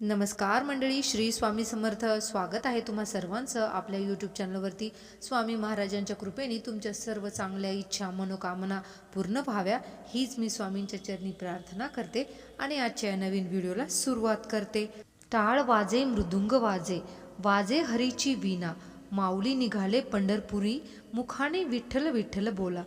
नमस्कार मंडळी श्री स्वामी समर्थ. स्वागत आहे तुम्हा सर्वांचं आपल्या यूट्यूब चॅनलवरती स्वामी महाराजांच्या कृपेने तुमच्या सर्व चांगल्या इच्छा मनोकामना पूर्ण व्हाव्या हीच मी स्वामींच्या चरणी प्रार्थना करते आणि आजच्या या नवीन व्हिडिओला सुरुवात करते. टाळ वाजे मृदुंग वाजे वाजे हरीची वीणा माऊली निघाले पंढरपुरी मुखाने विठ्ठल विठ्ठल बोला.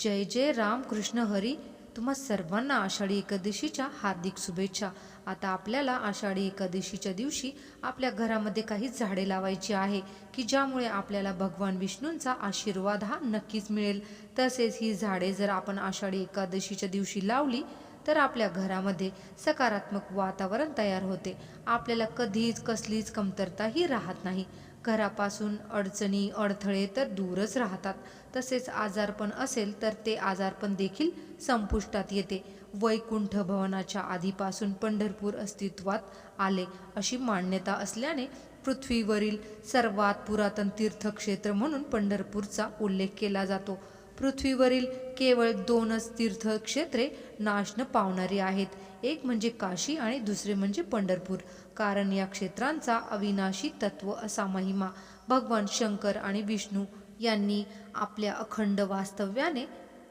जय जय राम कृष्ण हरी तुम्हा सर्वांना आषाढी एकादशीच्या हार्दिक शुभेच्छा. आता आपल्याला आषाढी एकादशीच्या दिवशी आपल्या घरामध्ये काही झाडे लावायची आहे की ज्यामुळे आपल्याला भगवान विष्णूंचा आशीर्वाद हा नक्कीच मिळेल. तसेच ही झाडे जर आपण आषाढी एकादशीच्या दिवशी लावली तर आपल्या घरामध्ये सकारात्मक वातावरण तयार होते. आपल्याला कधीच कसलीच कमतरताही राहत नाही. घरापासून अडचणी अडथळे तर दूरच राहतात. तसेच आजारपण असेल तर ते आजारपण देखील संपुष्टात येते. वैकुंठ भवनाच्या आधीपासून पंढरपूर अस्तित्वात आले अशी मान्यता असल्याने पृथ्वीवरील सर्वात पुरातन तीर्थक्षेत्र म्हणून पंढरपूरचा उल्लेख केला जातो. पृथ्वीवरील केवळ दोनच तीर्थक्षेत्रे नाश न पावणारी आहेत. एक म्हणजे काशी आणि दुसरे म्हणजे पंढरपूर. कारण या क्षेत्रांचा अविनाशी तत्व असा महिमा भगवान शंकर आणि विष्णू यांनी आपल्या अखंड वास्तव्याने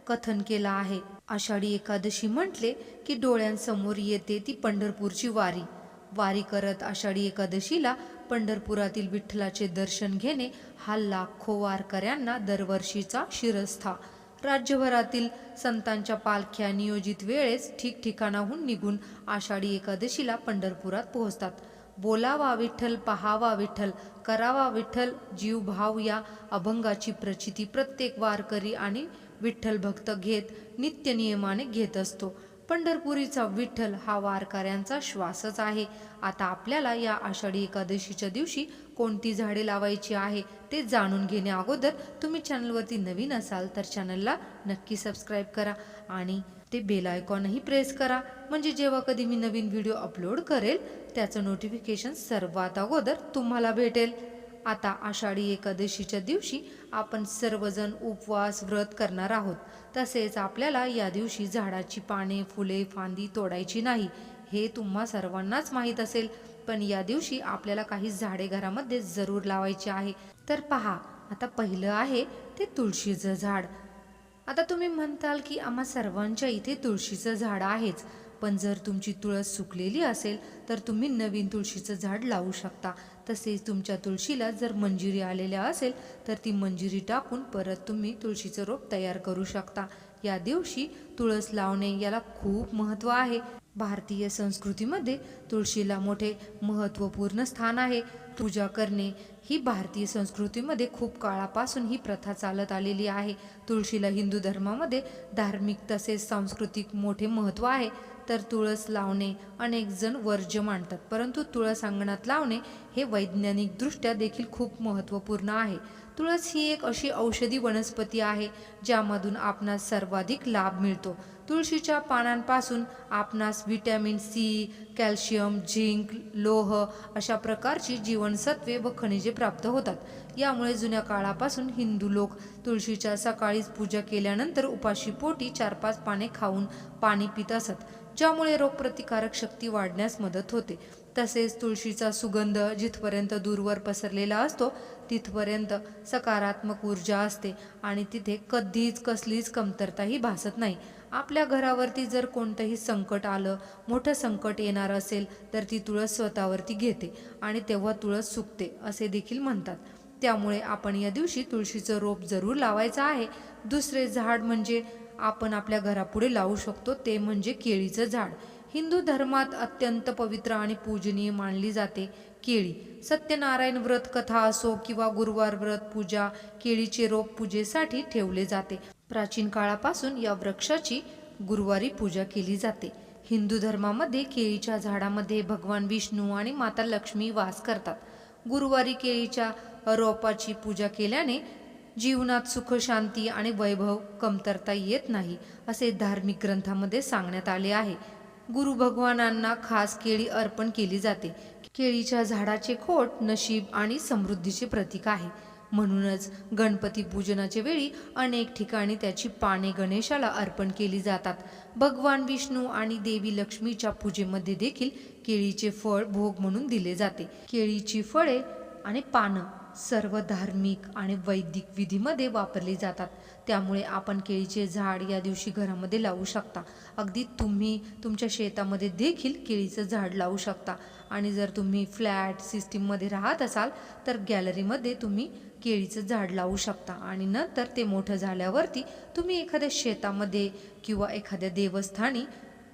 कथन केला आहे. आषाढी एकादशी म्हटले की डोळ्यांसमोर येते ती पंढरपूरची वारी. वारी करत आषाढी एकादशीला पंढरपुरातील विठ्ठलाचे दर्शन घेणे हा लाखो वारकऱ्यांना दरवर्षीचा शिरस्था. राज्यभरातील संतांच्या पालख्या नियोजित वेळेस ठिकठिकाणाहून निघून आषाढी एकादशीला पंढरपुरात पोहोचतात. बोलावा विठ्ठल पहावा विठ्ठल करावा विठ्ठल जीव भाव या अभंगाची प्रचिती प्रत्येक वारकरी आणि विठ्ठल भक्त घेत नित्य नियमाने घेत असतो. पंढरपुरीचा विठ्ठल हा वारकऱ्यांचा श्वासच आहे. आता आपल्याला या आषाढी एकादशीच्या दिवशी कोणती झाडे लावायची आहे ते जाणून घेण्या अगोदर तुम्ही चॅनलवरती नवीन असाल तर चॅनलला नक्की सबस्क्राईब करा आणि ते बेल आयकॉनही प्रेस करा. म्हणजे जेव्हा कधी मी नवीन व्हिडिओ अपलोड करेल त्याचं नोटिफिकेशन सर्वात अगोदर तुम्हाला भेटेल. आता आषाढी एकादशीच्या दिवशी आपण सर्वजण उपवास व्रत करणार आहोत. तसेच आपल्याला या दिवशी झाडाची पाने फुले फांदी तोडायची नाही हे तुम्हा सर्वांनाच माहीत असेल. पण या दिवशी आपल्याला काही झाडे घरामध्ये जरूर लावायची आहे. तर पहा आता पहिलं आहे ते तुळशीचं झाड. आता तुम्ही म्हणताल की आम्हा सर्वांच्या इथे तुळशीचं झाड आहेच. पण जर तुमची तुळस सुकलेली असेल तर तुम्ही नवीन तुळशीचं झाड लावू शकता. तसेच तुमच्या तुळशीला जर मंजिरी आलेल्या असेल तर ती मंजिरी टाकून परत तुम्ही तुळशीचं रोप तयार करू शकता. या दिवशी तुळस लावणे याला खूप महत्त्व आहे. भारतीय संस्कृतीमध्ये तुळशीला मोठे महत्त्वपूर्ण स्थान आहे. पूजा करणे ही भारतीय संस्कृतीमध्ये खूप काळापासून ही प्रथा चालत आलेली आहे. तुळशीला हिंदू धर्मामध्ये धार्मिक तसेच सांस्कृतिक मोठे महत्त्व आहे. तर तुळस लावणे अनेक जण वर्ज्य मानतात परंतु तुळस अंगणात लावणे हे वैज्ञानिकदृष्ट्या देखील खूप महत्त्वपूर्ण आहे. तुळस ही एक अशी औषधी वनस्पती आहे ज्यामधून आपणास सर्वाधिक लाभ मिळतो. तुळशीच्या पानांपासून आपणास व्हिटॅमिन सी कॅल्शियम झिंक लोह अशा प्रकारची जीवनसत्वे व खनिजे प्राप्त होतात. यामुळे जुन्या काळापासून हिंदू लोक तुळशीच्या सकाळीच पूजा केल्यानंतर उपाशी पोटी चार पाच पाने खाऊन पाणी पित असत ज्यामुळे रोगप्रतिकारक शक्ती वाढण्यास मदत होते. तसेच तुळशीचा सुगंध जिथपर्यंत दूरवर पसरलेला असतो तिथपर्यंत सकारात्मक ऊर्जा असते आणि तिथे कधीच कसलीच कमतरताही भासत नाही. आपल्या घरावरती जर कोणतंही संकट आलं मोठं संकट येणार असेल तर ती तुळस स्वतःवरती घेते आणि तेव्हा तुळस सुकते असे देखील म्हणतात. त्यामुळे आपण या दिवशी तुळशीचं रोप जरूर लावायचं आहे. दुसरे झाड म्हणजे आपण आपल्या घरापुढे लावू शकतो ते म्हणजे केळीचं झाड. हिंदू धर्मात अत्यंत पवित्र आणि पूजनीय मानली जाते. केळी. सत्यनारायण व्रत कथा असो किंवा गुरुवार व्रत पूजा केळीचे रोप पूजेसाठी ठेवले जाते. प्राचीन काळापासून या वृक्षाची गुरुवारी पूजा केली जाते. हिंदू धर्मामध्ये केळीच्या झाडामध्ये भगवान विष्णू आणि माता लक्ष्मी वास करतात. गुरुवारी केळीच्या रोपाची पूजा केल्याने जीवनात सुख शांती आणि वैभव कमतरता येत नाही असे धार्मिक ग्रंथामध्ये सांगण्यात आले आहे. गुरु भगवानांना खास केळी अर्पण केली जाते. केळीच्या झाडाचे खोट नशीब आणि समृद्धीचे प्रतीक आहे. म्हणूनच गणपती पूजनाच्या वेळी अनेक ठिकाणी त्याची पाने गणेशाला अर्पण केली जातात. भगवान विष्णू आणि देवी लक्ष्मीच्या पूजेमध्ये देखील केळीचे फळ भोग म्हणून दिले जाते. केळीची फळे आणि पानं सर्व धार्मिक आणि वैदिक विधीमध्ये वापरली जातात. त्यामुळे आपण केळीचे झाड या दिवशी घरामध्ये लावू शकता. अगदी तुम्ही तुमच्या शेतामध्ये देखील केळीचं झाड लावू शकता. आणि जर तुम्ही फ्लॅट सिस्टीममध्ये राहत असाल तर गॅलरीमध्ये तुम्ही केळीचं झाड लावू शकता. आणि नंतर ते मोठं झाल्यावरती तुम्ही एखाद्या शेतामध्ये किंवा एखाद्या देवस्थानी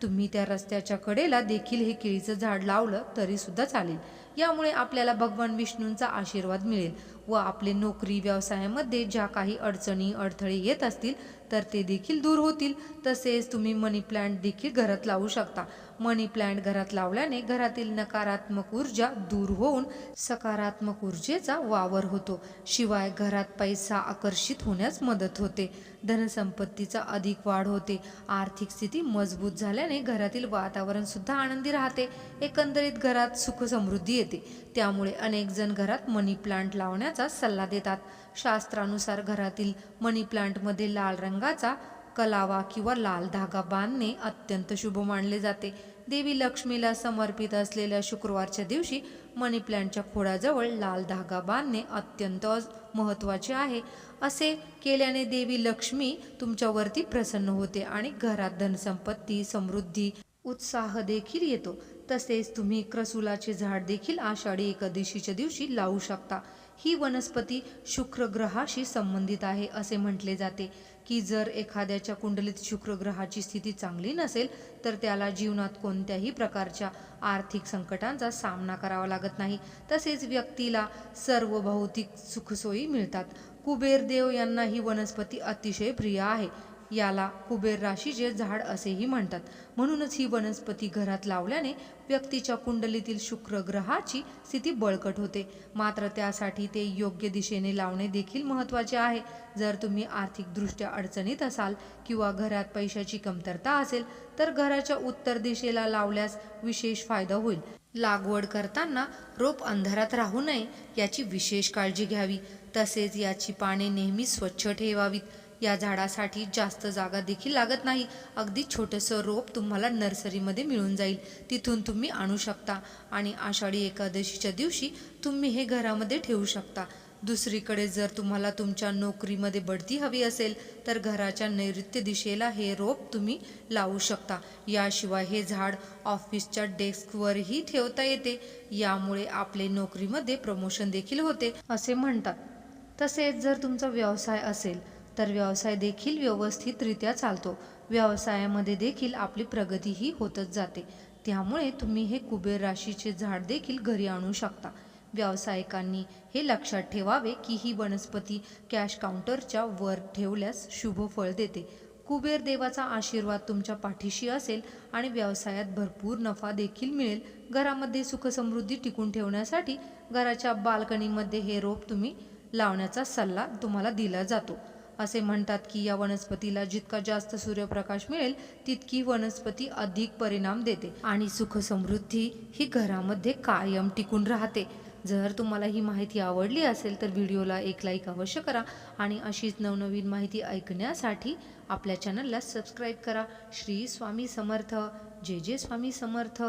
तुम्ही त्या रस्त्याच्या कडेला देखील हे केळीचं झाड लावलं तरीसुद्धा चालेल. यामुळे आपल्याला भगवान विष्णूंचा आशीर्वाद मिळेल व आपले नोकरी व्यवसायामध्ये ज्या काही अडचणी अडथळे येत असतील तर ते देखील दूर होतील. तसेच तुम्ही मनी प्लांट देखील घरात लावू शकता. मनी प्लांट घरात लावल्याने घरातील नकारात्मक ऊर्जा दूर होऊन सकारात्मक ऊर्जेचा वावर होतो. शिवाय घरात पैसा आकर्षित होण्यास मदत होते. धनसंपत्तीचा अधिक वाढ होते. आर्थिक स्थिती मजबूत झाल्याने घरातील वातावरण सुद्धा आनंदी राहते. एकंदरीत घरात सुख समृद्धी येते. त्यामुळे अनेक जण घरात मनी प्लांट लावण्याचा सल्ला देतात. शास्त्रानुसार घरातील मनी प्लांटमध्ये लाल रंगाचा कलावा किंवा लाल धागा बांधणे अत्यंत शुभ मानले जाते. देवी लक्ष्मीला समर्पित असलेल्या शुक्रवारच्या दिवशी मनी प्लांटच्या खोडाजवळ लाल धागा बांधणे अत्यंत महत्त्वाचे आहे. असे केल्याने देवी लक्ष्मी तुमच्यावरती प्रसन्न होते आणि घरात धनसंपत्ती समृद्धी उत्साह देखील येतो. तसेच तुम्ही क्रसुलाचे झाड देखील आषाढी एकादशीच्या दिवशी लावू शकता. ही वनस्पती शुक्र ग्रहाशी संबंधित आहे असे म्हटले जाते की जर एखाद्याच्या कुंडलीत शुक्र ग्रहाची स्थिती चांगली नसेल तर त्याला जीवनात कोणत्याही प्रकारच्या आर्थिक संकटांचा सामना करावा लागत नाही. तसेच व्यक्तीला सर्व भौतिक सुखसोयी मिळतात. कुबेर देव यांना ही वनस्पती अतिशय प्रिय आहे. याला कुबेर राशीचे झाड असेही म्हणतात. म्हणूनच ही वनस्पती घरात लावल्याने व्यक्तीच्या कुंडलीतील शुक्र ग्रहाची स्थिती बळकट होते. मात्र त्यासाठी ते योग्य दिशेने लावणे देखील महत्त्वाचे आहे. जर तुम्ही आर्थिकदृष्ट्या अडचणीत असाल किंवा घरात पैशाची कमतरता असेल तर घराच्या उत्तर दिशेला लावल्यास विशेष फायदा होईल. लागवड करताना रोप अंधारात राहू नये याची विशेष काळजी घ्यावी. तसेच याची पाने नेहमी स्वच्छ ठेवावीत. या झाडासाठी जास्त जागा देखील लागत नाही. अगदी छोटंसं रोप तुम्हाला नर्सरीमध्ये मिळून जाईल. तिथून तुम्ही आणू शकता आणि आषाढी एकादशीच्या दिवशी तुम्ही हे घरामध्ये ठेवू शकता. दुसरीकडे जर तुम्हाला तुमच्या नोकरीमध्ये बढती हवी असेल तर घराच्या नैऋत्य दिशेला हे रोप तुम्ही लावू शकता. याशिवाय हे झाड ऑफिसच्या डेस्कवरही ठेवता येते. यामुळे आपले नोकरीमध्ये प्रमोशन देखील होते असे म्हणतात. तसेच जर तुमचा व्यवसाय असेल तर व्यवसाय देखील व्यवस्थितरित्या चालतो. व्यवसायामध्ये देखील आपली प्रगतीही होतच जाते. त्यामुळे तुम्ही हे कुबेर राशीचे झाड देखील घरी आणू शकता. व्यावसायिकांनी हे लक्षात ठेवावे की ही वनस्पती कॅश काउंटरच्या वर ठेवल्यास शुभ फळ देते. कुबेर देवाचा आशीर्वाद तुमच्या पाठीशी असेल आणि व्यवसायात भरपूर नफा देखील मिळेल. घरामध्ये सुखसमृद्धी टिकून ठेवण्यासाठी घराच्या बाल्कनीमध्ये हे रोप तुम्ही लावण्याचा सल्ला तुम्हाला दिला जातो. असे म्हणतात की या वनस्पतीला जितका जास्त सूर्यप्रकाश मिळेल तितकी वनस्पती अधिक परिणाम देते आणि सुखसमृद्धी ही घरामध्ये कायम टिकून राहते. जर तुम्हाला ही माहिती आवडली असेल तर व्हिडिओला एक लाईक अवश्य करा आणि अशीच नवनवीन माहिती ऐकण्यासाठी आपल्या चॅनलला सबस्क्राईब करा. श्री स्वामी समर्थ. जे जे स्वामी समर्थ.